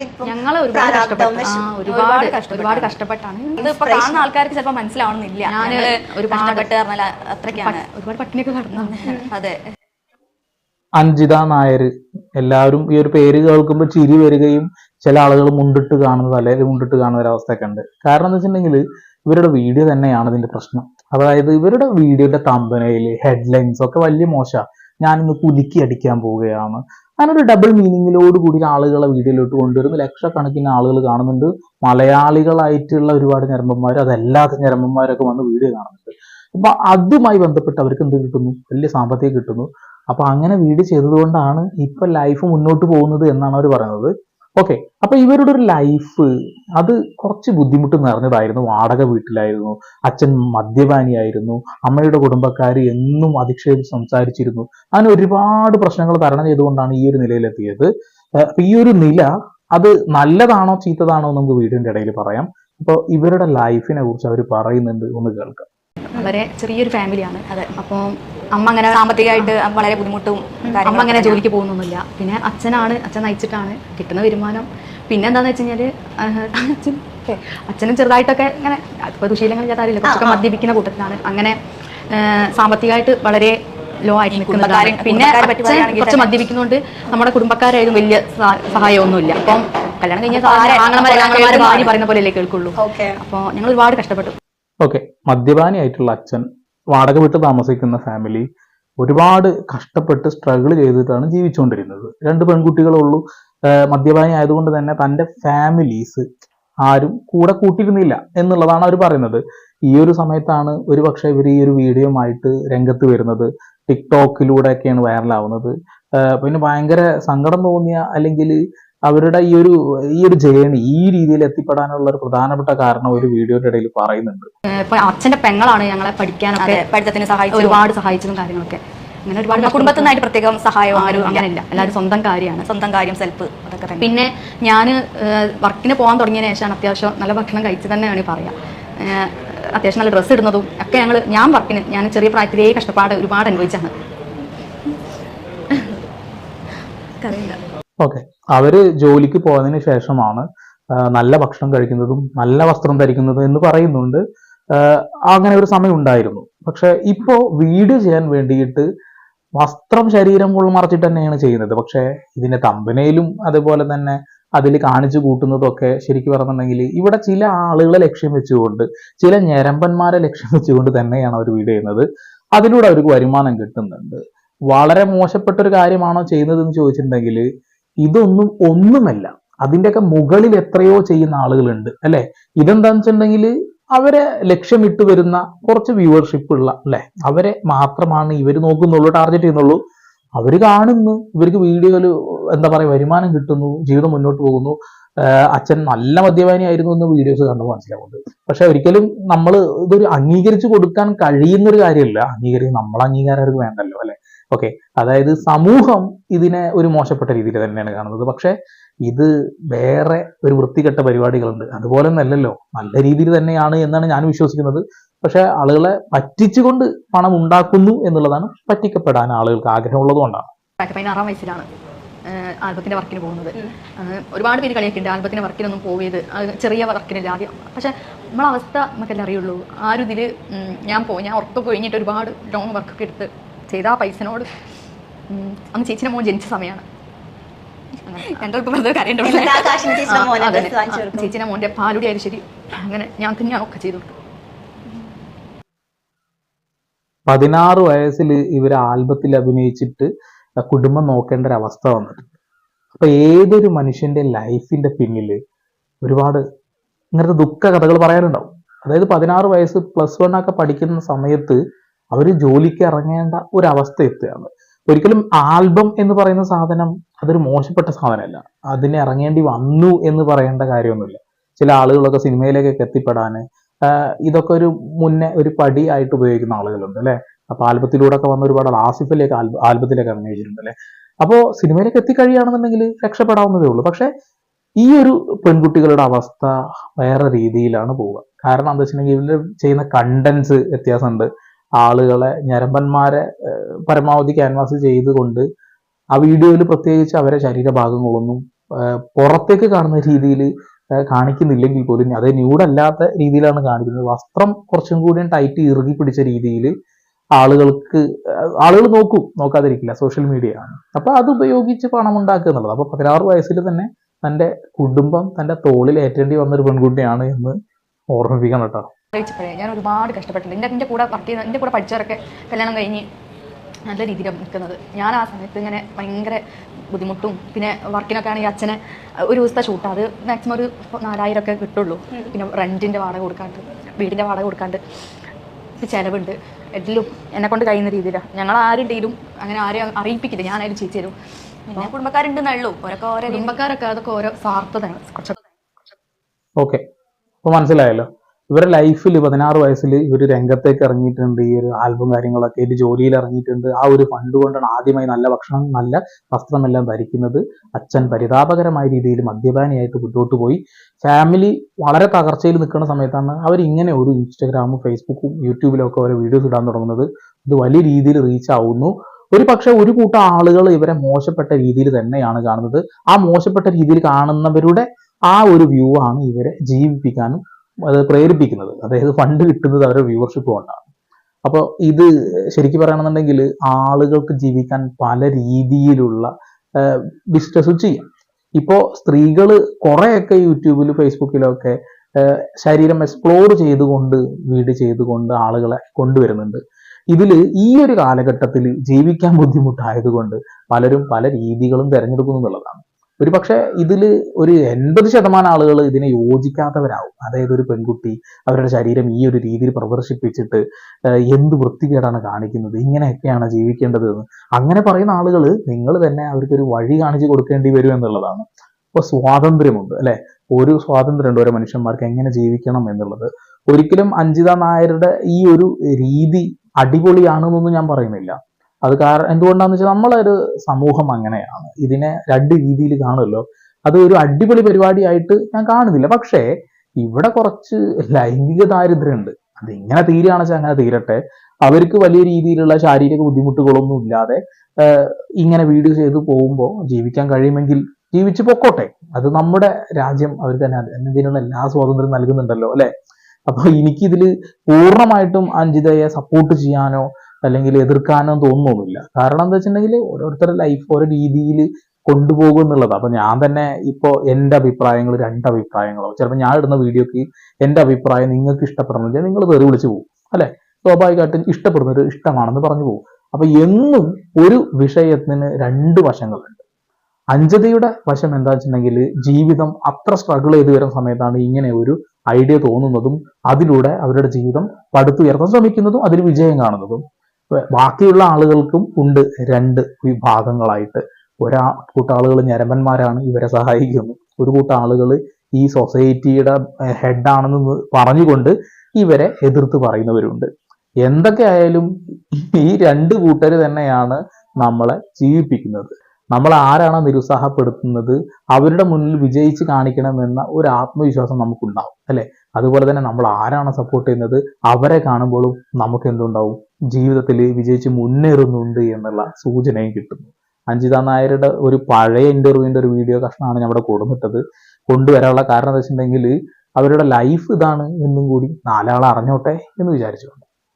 ഇപ്പം ഞങ്ങൾ ഒരുപാട് കഷ്ടപ്പെട്ടു. ആ, ഒരുപാട് കഷ്ടപ്പെട്ടാണ്. ഒരുപാട് കഷ്ടപ്പെട്ടാണ്. ഇതിപ്പോ കാണുന്ന ആൾക്കാർക്ക് ചിലപ്പോ മനസ്സിലാവണമെന്നില്ല. ഞാൻ ഒരുപാട് കഷ്ടപ്പെട്ട് പറഞ്ഞാൽ അത്രയ്ക്കാണ്. ഒരുപാട് പട്ടിണിയൊക്കെ കടന്നാണ് അതെ. അഞ്ജിത നായർ എല്ലാവരും ഈ ഒരു പേര് കേൾക്കുമ്പോൾ ചിരി വരികയും ചില ആളുകൾ മുണ്ടിട്ട് കാണുന്നത് അല്ലെങ്കിൽ മുണ്ടിട്ട് കാണുന്ന ഒരു അവസ്ഥയൊക്കെ ഉണ്ട്. കാരണം എന്താ വെച്ചിട്ടുണ്ടെങ്കിൽ ഇവരുടെ വീഡിയോ തന്നെയാണ് ഇതിന്റെ പ്രശ്നം. അതായത് ഇവരുടെ വീഡിയോയുടെ തമ്പനയിൽ ഹെഡ്ലൈൻസ് ഒക്കെ വലിയ മോശമാണ് ഞാനിന്ന് കുലുക്കി അടിക്കാൻ പോവുകയാണ്. അങ്ങനെ ഒരു ഡബിൾ മീനിങ്ങിലോട് കൂടി ആളുകളെ വീഡിയോയിലോട്ട് കൊണ്ടുവരുന്നു ലക്ഷക്കണക്കിന് ആളുകൾ കാണുന്നുണ്ട്. മലയാളികളായിട്ടുള്ള ഒരുപാട് ഞരമ്പന്മാർ അതല്ലാത്ത ഞരമ്പന്മാരൊക്കെ വന്ന് വീഡിയോ കാണുന്നുണ്ട്. അപ്പൊ അതുമായി ബന്ധപ്പെട്ട് അവർക്ക് എന്ത് കിട്ടുന്നു? വലിയ സാമ്പത്തികം കിട്ടുന്നു. അപ്പൊ അങ്ങനെ വീഡിയോ ചെയ്തതുകൊണ്ടാണ് ഇപ്പൊ ലൈഫ് മുന്നോട്ട് പോകുന്നത് എന്നാണ് അവർ പറയുന്നത്. ഓക്കെ അപ്പൊ ഇവരുടെ ഒരു ലൈഫ് അത് കുറച്ച് ബുദ്ധിമുട്ട് നിറഞ്ഞതായിരുന്നു. വാടക വീട്ടിലായിരുന്നു. അച്ഛൻ മദ്യപാനിയായിരുന്നു. അമ്മയുടെ കുടുംബക്കാർ എന്നും അധിക്ഷേപിച്ച് സംസാരിച്ചിരുന്നു. അങ്ങനെ ഒരുപാട് പ്രശ്നങ്ങൾ തരണം ചെയ്തുകൊണ്ടാണ് ഈ ഒരു നിലയിലെത്തിയത്. അപ്പൊ ഈ ഒരു നില അത് നല്ലതാണോ ചീത്തതാണോ നമുക്ക് വീടിന്റെ ഇടയിൽ പറയാം. അപ്പോൾ ഇവരുടെ ലൈഫിനെ കുറിച്ച് അവർ പറയുന്നുണ്ട് ഒന്ന് കേൾക്കാം. വളരെ ചെറിയൊരു ഫാമിലിയാണ് അതെ. അപ്പോൾ അമ്മ അങ്ങനെ സാമ്പത്തികമായിട്ട് വളരെ ബുദ്ധിമുട്ടും അമ്മ അങ്ങനെ ജോലിക്ക് പോകുന്നൊന്നുമില്ല. പിന്നെ അച്ഛനാണ് അച്ഛൻ നയിച്ചിട്ടാണ് കിട്ടുന്ന വരുമാനം. പിന്നെ എന്താന്ന് വെച്ച് കഴിഞ്ഞാൽ അച്ഛൻ അച്ഛനും ചെറുതായിട്ടൊക്കെ ഇങ്ങനെ ഇപ്പൊ ദുശീലങ്ങൾ ഞാൻ അറിയില്ല കുറച്ചൊക്കെ മദ്യപിക്കുന്ന കൂട്ടത്തിലാണ്. അങ്ങനെ സാമ്പത്തികമായിട്ട് വളരെ ലോ ആയിട്ട് നിൽക്കുന്ന കാര്യം പിന്നെ കുറച്ച് മദ്യപിക്കുന്നതുകൊണ്ട് നമ്മുടെ കുടുംബക്കാരായാലും വലിയ സഹാ- സഹായമൊന്നുമില്ല. അപ്പം കല്യാണം കഴിഞ്ഞാൽ ആങ്ങളമാരെ. ഭാര്യ പറയുന്ന പോലെയല്ലേ കേൾക്കുള്ളൂ. ഓക്കെ. അപ്പോൾ ഞങ്ങൾ ഒരുപാട് കഷ്ടപ്പെട്ടു. ഓക്കെ. മദ്യപാനിയായിട്ടുള്ള അച്ഛൻ വാടക വിട്ട് താമസിക്കുന്ന ഫാമിലി ഒരുപാട് കഷ്ടപ്പെട്ട് സ്ട്രഗിൾ ചെയ്തിട്ടാണ് ജീവിച്ചുകൊണ്ടിരുന്നത്. രണ്ട് പെൺകുട്ടികളുള്ളൂ. മദ്യപാനി ആയതുകൊണ്ട് തന്നെ തന്റെ ഫാമിലീസ് ആരും കൂടെ കൂട്ടിയിരുന്നില്ല എന്നുള്ളതാണ് അവർ പറയുന്നത്. ഈ ഒരു സമയത്താണ് ഒരു പക്ഷേ ഇവർ ഈ ഒരു വീഡിയോയുമായിട്ട് രംഗത്ത് വരുന്നത്. ടിക്ടോക്കിലൂടെയൊക്കെയാണ് വൈറലാവുന്നത് പിന്നെ ഭയങ്കര സങ്കടം തോന്നിയ അല്ലെങ്കിൽ അവരുടെ ഈ ഒരു ഈ ഒരു ജേണി ഈ രീതിയിൽ എത്തിപ്പെടാനുള്ള ഒരു പ്രധാനപ്പെട്ട കാരണം ഒരു വീഡിയോയുടെ ഇടയിൽ പറയുന്നുണ്ട്. അച്ഛന്റെ പെങ്ങളാണ് ഞങ്ങളെ പഠിക്കാനൊക്കെ പഠിത്തത്തിന് സഹായിച്ചു. ഒരുപാട് സഹായിച്ചതും കാര്യങ്ങളൊക്കെ. അങ്ങനെ ഒരുപാട് കുടുംബത്തിനായിട്ട് കുടുംബത്തിൽ നിന്നായിട്ട് പ്രത്യേകം സഹായം ആരും അങ്ങനെ അങ്ങനെയില്ല. എല്ലാവരും സ്വന്തം കാര്യമാണ്. സ്വന്തം കാര്യം സെൽഫ് അതൊക്കെ തന്നെ. പിന്നെ ഞാൻ വർക്കിന് പോകാൻ തുടങ്ങിയ ശേഷമാണ് അത്യാവശ്യം നല്ല ഭക്ഷണം കഴിച്ച് തന്നെ വേണമെങ്കിൽ പറയാം. അത്യാവശ്യം നല്ല ഡ്രസ്സ് ഇടുന്നതും ഒക്കെ ഞങ്ങൾ ഞാൻ വർക്കിന് ഞാൻ ചെറിയ പ്രായത്തിലേ കഷ്ടപ്പാട് ഒരുപാട് അനുഭവിച്ചാണ് ഓക്കെ. അവർ ജോലിക്ക് പോയതിന് ശേഷമാണ് നല്ല ഭക്ഷണം കഴിക്കുന്നതും നല്ല വസ്ത്രം ധരിക്കുന്നതും എന്ന് പറയുന്നുണ്ട്. അങ്ങനെ ഒരു സമയം ഉണ്ടായിരുന്നു. പക്ഷെ ഇപ്പോ വീട് ചെയ്യാൻ വേണ്ടിയിട്ട് വസ്ത്രം ശരീരം മുഴുവൻ മറച്ചിട്ട് തന്നെയാണ് ചെയ്യുന്നത്. പക്ഷെ ഇതിന്റെ തമ്പനയിലും അതുപോലെ തന്നെ അതിൽ കാണിച്ചു കൂട്ടുന്നതൊക്കെ ശരിക്കും പറഞ്ഞിട്ടുണ്ടെങ്കിൽ ഇവിടെ ചില ആളുകളെ ലക്ഷ്യം വെച്ചുകൊണ്ട് ചില ഞരമ്പന്മാരെ ലക്ഷ്യം വെച്ചുകൊണ്ട് തന്നെയാണ് അവർ വീട് ചെയ്യുന്നത്. അതിലൂടെ അവർക്ക് വരുമാനം കിട്ടുന്നുണ്ട്. വളരെ മോശപ്പെട്ട ഒരു കാര്യമാണോ ചെയ്യുന്നത് എന്ന് ചോദിച്ചിട്ടുണ്ടെങ്കിൽ ഇതൊന്നും ഒന്നുമല്ല. അതിന്റെയൊക്കെ മുകളിൽ എത്രയോ ചെയ്യുന്ന ആളുകളുണ്ട് അല്ലെ? ഇതെന്താന്ന് വെച്ചിട്ടുണ്ടെങ്കിൽ അവരെ ലക്ഷ്യമിട്ട് വരുന്ന കുറച്ച് വ്യൂവർഷിപ്പ് ഉള്ള അല്ലെ? അവരെ മാത്രമാണ് ഇവർ നോക്കുന്നുള്ളൂ ടാർഗറ്റ് ചെയ്യുന്നുള്ളൂ. അവർ കാണുന്നു ഇവർക്ക് വീഡിയോയിൽ എന്താ പറയുക വരുമാനം കിട്ടുന്നു ജീവിതം മുന്നോട്ട് പോകുന്നു. അച്ഛൻ നല്ല മദ്യപാനിയായിരുന്നു എന്ന് വീഡിയോസ് കണ്ടപ്പോൾ മനസ്സിലാവുന്നുണ്ട് പക്ഷെ ഒരിക്കലും നമ്മൾ ഇതൊരു അംഗീകരിച്ചു കൊടുക്കാൻ കഴിയുന്ന ഒരു കാര്യമില്ല. അംഗീകരിക്കും നമ്മൾ അംഗീകാരം അവർക്ക് വേണ്ടല്ലോ അല്ലെ? ഓക്കെ അതായത് സമൂഹം ഇതിനെ ഒരു മോശപ്പെട്ട രീതിയിൽ തന്നെയാണ് കാണുന്നത്. പക്ഷേ ഇത് വേറെ ഒരു വൃത്തികെട്ട പരിപാടികളുണ്ട്. അതുപോലെ ഒന്നല്ലല്ലോ നല്ല രീതിയിൽ തന്നെയാണ് എന്നാണ് ഞാൻ വിശ്വസിക്കുന്നത്. പക്ഷെ ആളുകളെ പറ്റിച്ചുകൊണ്ട് പണം ഉണ്ടാക്കുന്നു എന്നുള്ളതാണ് പറ്റിക്കപ്പെടാൻ ആളുകൾക്ക് ആഗ്രഹമുള്ളത് കൊണ്ടാണ്. പതിനാറാം വയസ്സിലാണ് ആൽബത്തിന്റെ വർക്കിന് പോകുന്നത്. ഒരുപാട് പേര് കളിയൊക്കെയുണ്ട്. ആൽബത്തിന്റെ വർക്കിനൊന്നും അത് ചെറിയ വർക്കിനല്ല ആദ്യം. പക്ഷെ നമ്മളെ അവസ്ഥ നമുക്കെല്ലാം അറിയുള്ളൂ. ഒരു ഇതിൽ ഞാൻ പോ ഞാൻ ഉറപ്പ് കഴിഞ്ഞിട്ട് ഒരുപാട് ലോങ് വർക്കൊക്കെ എടുത്ത് ചെയ്ത ആ പൈസനോട് അന്ന് ചേച്ചിയുടെ മോൻ ജനിച്ച സമയമാണ് രണ്ടു വെറുതെ കരയേണ്ട എന്നിട്ട് ആ മോനെ അതന്നെ. ഡ്രസ്സ് വാങ്ങിച്ചു ആ, കൊടുക്കും. ചേച്ചിയുടെ മോന്റെ പാലുടി ആയാലും ശരി. അങ്ങനെ ഞാൻ തന്നെയാണ് ഒക്കെ ചെയ്തു പതിനാറ് വയസ്സിൽ ഇവർ ആൽബത്തിൽ അഭിനയിച്ചിട്ട് കുടുംബം നോക്കേണ്ട ഒരു അവസ്ഥ വന്നിട്ടുണ്ട്. അപ്പൊ ഏതൊരു മനുഷ്യന്റെ ലൈഫിന്റെ പിന്നിൽ ഒരുപാട് ഇങ്ങനത്തെ ദുഃഖ കഥകൾ പറയാനുണ്ടാവും. അതായത് പതിനാറ് വയസ്സ് പ്ലസ് വൺ ഒക്കെ പഠിക്കുന്ന സമയത്ത് അവർ ജോലിക്ക് ഇറങ്ങേണ്ട ഒരവസ്ഥ എത്തുകയാണ്. ഒരിക്കലും ആൽബം എന്ന് പറയുന്ന സാധനം അതൊരു മോശപ്പെട്ട സാധനമല്ല. അതിന് ഇറങ്ങേണ്ടി വന്നു എന്ന് പറയേണ്ട കാര്യമൊന്നുമില്ല. ചില ആളുകളൊക്കെ സിനിമയിലേക്കൊക്കെ എത്തിപ്പെടാൻ ഇതൊക്കെ ഒരു മുന്നേ ഒരു പടി ആയിട്ട് ഉപയോഗിക്കുന്ന ആളുകളുണ്ട് അല്ലേ? അപ്പൊ ആൽബത്തിലൂടെ ഒക്കെ വന്ന ഒരുപാട് ആസിഫിലേക്ക് ആൽബ ആൽബത്തിലേക്ക് അഭിനയിച്ചിട്ടുണ്ട് അല്ലെ? അപ്പോ സിനിമയിലേക്ക് എത്തിക്കഴിയുകയാണെന്നുണ്ടെങ്കിൽ രക്ഷപ്പെടാവുന്നതേ ഉള്ളൂ. പക്ഷേ ഈ ഒരു പെൺകുട്ടികളുടെ അവസ്ഥ വേറെ രീതിയിലാണ് പോവുക. കാരണം എന്താ വെച്ചിട്ടുണ്ടെങ്കിൽ ഇവർ ചെയ്യുന്ന കണ്ടൻസ് വ്യത്യാസമുണ്ട്. ആളുകളെ ഞരമ്പന്മാരെ പരമാവധി ക്യാൻവാസ് ചെയ്തുകൊണ്ട് ആ വീഡിയോയിൽ പ്രത്യേകിച്ച് അവരെ ശരീരഭാഗങ്ങളൊന്നും പുറത്തേക്ക് കാണുന്ന രീതിയിൽ കാണിക്കുന്നില്ലെങ്കിൽ പോലും അത് ന്യൂഡല്ലാത്ത രീതിയിലാണ് കാണിക്കുന്നത്. വസ്ത്രം കുറച്ചും കൂടി ടൈറ്റ് ഇറുകി പിടിച്ച രീതിയിൽ ആളുകൾക്ക് ആളുകൾ നോക്കും നോക്കാതിരിക്കില്ല സോഷ്യൽ മീഡിയ ആണ്. അപ്പൊ അത് ഉപയോഗിച്ച് പണം ഉണ്ടാക്കുക എന്നുള്ളത്. അപ്പൊ പതിനാറ് വയസ്സിൽ തന്നെ തന്റെ കുടുംബം തന്റെ തോളിൽ ഏറ്റേണ്ടി വന്ന ഒരു പെൺകുട്ടിയാണ് എന്ന് ഓർമ്മിപ്പിക്കണം കേട്ടോ. ആലോചിച്ചപ്പോഴേ ഞാൻ ഒരുപാട് കഷ്ടപ്പെട്ടിട്ടുണ്ട്. എന്റെ എന്റെ കൂടെ വർക്ക് ചെയ്യുന്ന എന്റെ കൂടെ പഠിച്ചവരൊക്കെ കല്യാണം കഴിഞ്ഞ് നല്ല രീതിയിലാണ് നിൽക്കുന്നത്. ഞാൻ ആ സമയത്ത് ഇങ്ങനെ ഭയങ്കര ബുദ്ധിമുട്ടും പിന്നെ വർക്കിനൊക്കെ ആണെങ്കിൽ അച്ഛനെ ഒരു ദിവസത്തെ ഷൂട്ട് അത് മാക്സിമം ഒരു നാലായിരം ഒക്കെ കിട്ടുള്ളൂ. പിന്നെ റെന്റിന്റെ വാടക കൊടുക്കാണ്ട് വീടിന്റെ വാടക കൊടുക്കാണ്ട് ചിലവുണ്ട്. എല്ലാം എന്നെ കൊണ്ട് കഴിയുന്ന രീതിയിലാണ് ഞങ്ങൾ ആരുടെയും അങ്ങനെ ആരെയും അറിയിപ്പിക്കില്ല. ഞാനായാലും ചേച്ചി തരും പിന്നെ കുടുംബക്കാരുണ്ടെന്നുള്ളൂ ഓരൊക്കെ ഓരോ കുടുംബക്കാരൊക്കെ അതൊക്കെ ഓരോ സ്വാർത്ഥതയാണ് കുറച്ച് ഓക്കെ. മനസ്സിലായല്ലോ. ഇവരുടെ ലൈഫിൽ പതിനാറ് വയസ്സിൽ ഇവർ രംഗത്തേക്ക് ഇറങ്ങിയിട്ടുണ്ട്. ഈ ഒരു ആൽബം കാര്യങ്ങളൊക്കെ ആയിട്ട് ജോലിയിൽ ഇറങ്ങിയിട്ടുണ്ട്. ആ ഒരു ഫണ്ട് കൊണ്ടാണ് ആദ്യമായി നല്ല ഭക്ഷണം നല്ല വസ്ത്രമെല്ലാം ധരിക്കുന്നത്. അച്ഛൻ പരിതാപകരമായ രീതിയിൽ മദ്യപാനിയായിട്ട് മുന്നോട്ട് പോയി. ഫാമിലി വളരെ തകർച്ചയിൽ നിൽക്കുന്ന സമയത്താണ് അവർ ഇങ്ങനെ ഒരു ഇൻസ്റ്റഗ്രാമും ഫേസ്ബുക്കും യൂട്യൂബിലും ഒക്കെ ഓരോ വീഡിയോസ് ഇടാൻ തുടങ്ങുന്നത്. ഇത് വലിയ രീതിയിൽ റീച്ച് ആവുന്നു. ഒരു പക്ഷെ ഒരു കൂട്ടം ആളുകൾ ഇവരെ മോശപ്പെട്ട രീതിയിൽ തന്നെയാണ് കാണുന്നത്. ആ മോശപ്പെട്ട രീതിയിൽ കാണുന്നവരുടെ ആ ഒരു വ്യൂ ആണ് ഇവരെ ജീവിപ്പിക്കാനും അത് പ്രേരിപ്പിക്കുന്നത്. അതായത് ഫണ്ട് കിട്ടുന്നത് അവരുടെ വ്യൂവർഷിപ്പ് കൊണ്ടാണ്. അപ്പോൾ ഇത് ശരിക്കും പറയുകയാണെന്നുണ്ടെങ്കിൽ ആളുകൾക്ക് ജീവിക്കാൻ പല രീതിയിലുള്ള ബിസിനസ് ചെയ്യാം. ഇപ്പോൾ സ്ത്രീകൾ കുറേയൊക്കെ യൂട്യൂബിലും ഫേസ്ബുക്കിലൊക്കെ ശരീരം എക്സ്പ്ലോർ ചെയ്തുകൊണ്ട് വീട് ചെയ്തുകൊണ്ട് ആളുകളെ കൊണ്ടുവരുന്നുണ്ട്. ഇതിൽ ഈ ഒരു കാലഘട്ടത്തിൽ ജീവിക്കാൻ ബുദ്ധിമുട്ടായതുകൊണ്ട് പലരും പല രീതികളും തിരഞ്ഞെടുക്കുന്നു എന്നുള്ളതാണ്. ഒരു പക്ഷേ ഇതിൽ ഒരു എൺപത് ശതമാനം ആളുകൾ ഇതിനെ യോജിക്കാത്തവരാകും അതായത് ഒരു പെൺകുട്ടി അവരുടെ ശരീരം ഈ ഒരു രീതിയിൽ പ്രദർശിപ്പിച്ചിട്ട് എന്ത് വൃത്തികേടാണ് കാണിക്കുന്നത്? ഇങ്ങനെയൊക്കെയാണ് ജീവിക്കേണ്ടത് എന്ന്. അങ്ങനെ പറയുന്ന ആളുകൾ നിങ്ങൾ തന്നെ അവർക്കൊരു വഴി കാണിച്ചു കൊടുക്കേണ്ടി വരും എന്നുള്ളതാണ്. അപ്പോൾ സ്വാതന്ത്ര്യമുണ്ട് അല്ലെ? ഒരു സ്വാതന്ത്ര്യമുണ്ട് ഓരോ മനുഷ്യന്മാർക്ക് എങ്ങനെ ജീവിക്കണം എന്നുള്ളത്. ഒരിക്കലും അഞ്ജിത നായരുടെ ഈ ഒരു രീതി അടിപൊളിയാണെന്നൊന്നും ഞാൻ പറയുന്നില്ല. അത് കാരണം എന്തുകൊണ്ടാന്ന് വെച്ചാൽ നമ്മളൊരു സമൂഹം അങ്ങനെയാണ്. ഇതിനെ രണ്ട് രീതിയിൽ കാണുമല്ലോ. അത് ഒരു അടിപൊളി പരിപാടിയായിട്ട് ഞാൻ കാണുന്നില്ല. പക്ഷേ ഇവിടെ കുറച്ച് ലൈംഗിക ദാരിദ്ര്യമുണ്ട്. അത് ഇങ്ങനെ തീരുകയാണെന്ന് വെച്ചാൽ അങ്ങനെ തീരട്ടെ. അവർക്ക് വലിയ രീതിയിലുള്ള ശാരീരിക ബുദ്ധിമുട്ടുകളൊന്നും ഇല്ലാതെ ഇങ്ങനെ വീഡിയോ ചെയ്ത് പോകുമ്പോൾ ജീവിക്കാൻ കഴിയുമെങ്കിൽ ജീവിച്ചു പൊക്കോട്ടെ. അത് നമ്മുടെ രാജ്യം അവർ തന്നെ എന്തിനുള്ള എല്ലാ സ്വാതന്ത്ര്യം നൽകുന്നുണ്ടല്ലോ അല്ലെ? അപ്പൊ എനിക്കിതിൽ പൂർണമായിട്ടും അഞ്ജിതയെ സപ്പോർട്ട് ചെയ്യാനോ അല്ലെങ്കിൽ എതിർക്കാനോ തോന്നുന്നൊന്നുമില്ല കാരണം എന്താ വെച്ചിട്ടുണ്ടെങ്കിൽ ഓരോരുത്തരുടെ ലൈഫ് ഓരോ രീതിയിൽ കൊണ്ടുപോകും എന്നുള്ളത്. അപ്പൊ ഞാൻ തന്നെ ഇപ്പോ എന്റെ അഭിപ്രായങ്ങൾ രണ്ട് അഭിപ്രായങ്ങളോ ചിലപ്പോൾ ഞാൻ ഇടുന്ന വീഡിയോക്ക് എന്റെ അഭിപ്രായം നിങ്ങൾക്ക് ഇഷ്ടപ്പെടണമെങ്കിൽ നിങ്ങൾ തെറി വിളിച്ചു പോകും. അല്ലെ? സ്വാഭാവികമായിട്ടും ഇഷ്ടപ്പെടുന്നവർ ഇഷ്ടമാണെന്ന് പറഞ്ഞു പോകും. അപ്പൊ എന്നും ഒരു വിഷയത്തിന് രണ്ട് വശങ്ങളുണ്ട്. അഞ്ജതയുടെ വശം എന്താ വെച്ചിട്ടുണ്ടെങ്കിൽ ജീവിതം അത്ര സ്ട്രഗിൾ ചെയ്തു വരുന്ന സമയത്താണ് ഇങ്ങനെ ഒരു ഐഡിയ തോന്നുന്നതും അതിലൂടെ അവരുടെ ജീവിതം പടുത്തുയർത്താൻ ശ്രമിക്കുന്നതും അതിൽ വിജയം കാണുന്നതും. ബാക്കിയുള്ള ആളുകൾക്കും ഉണ്ട് രണ്ട് വിഭാഗങ്ങളായിട്ട്. ഒരാ കൂട്ടാളുകൾ ഞരമ്പന്മാരാണ് ഇവരെ സഹായിക്കുന്നു. ഒരു കൂട്ടം ആളുകൾ ഈ സൊസൈറ്റിയുടെ ഹെഡാണെന്ന് പറഞ്ഞുകൊണ്ട് ഇവരെ എതിർത്ത് പറയുന്നവരുണ്ട്. എന്തൊക്കെ ആയാലും ഈ രണ്ട് കൂട്ടർ തന്നെയാണ് നമ്മളെ ജീവിപ്പിക്കുന്നത്. നമ്മൾ ആരാണോ നിരുത്സാഹപ്പെടുത്തുന്നത് അവരുടെ മുന്നിൽ വിജയിച്ച് കാണിക്കണമെന്ന ഒരു ആത്മവിശ്വാസം നമുക്കുണ്ടാവും അല്ലെ? അതുപോലെ തന്നെ നമ്മൾ ആരാണ് സപ്പോർട്ട് ചെയ്യുന്നത് അവരെ കാണുമ്പോഴും നമുക്ക് എന്തുണ്ടാവും? ജീവിതത്തിൽ വിജയിച്ച് മുന്നേറുന്നുണ്ട് എന്നുള്ള സൂചനയും കിട്ടുന്നു. അഞ്ജിത നായരുടെ ഒരു പഴയ ഇന്റർവ്യൂവിന്റെ ഒരു വീഡിയോ കഷ്ണമാണ് ഞാൻ ഇവിടെ കൊടുത്തിട്ടത് കൊണ്ടുവരാനുള്ള കാരണം എന്താ വെച്ചിട്ടുണ്ടെങ്കിൽ അവരുടെ ലൈഫ് ഇതാണ് എന്നും കൂടി നാലാൾ അറിഞ്ഞോട്ടെ എന്ന് വിചാരിച്ചുകൊണ്ട്.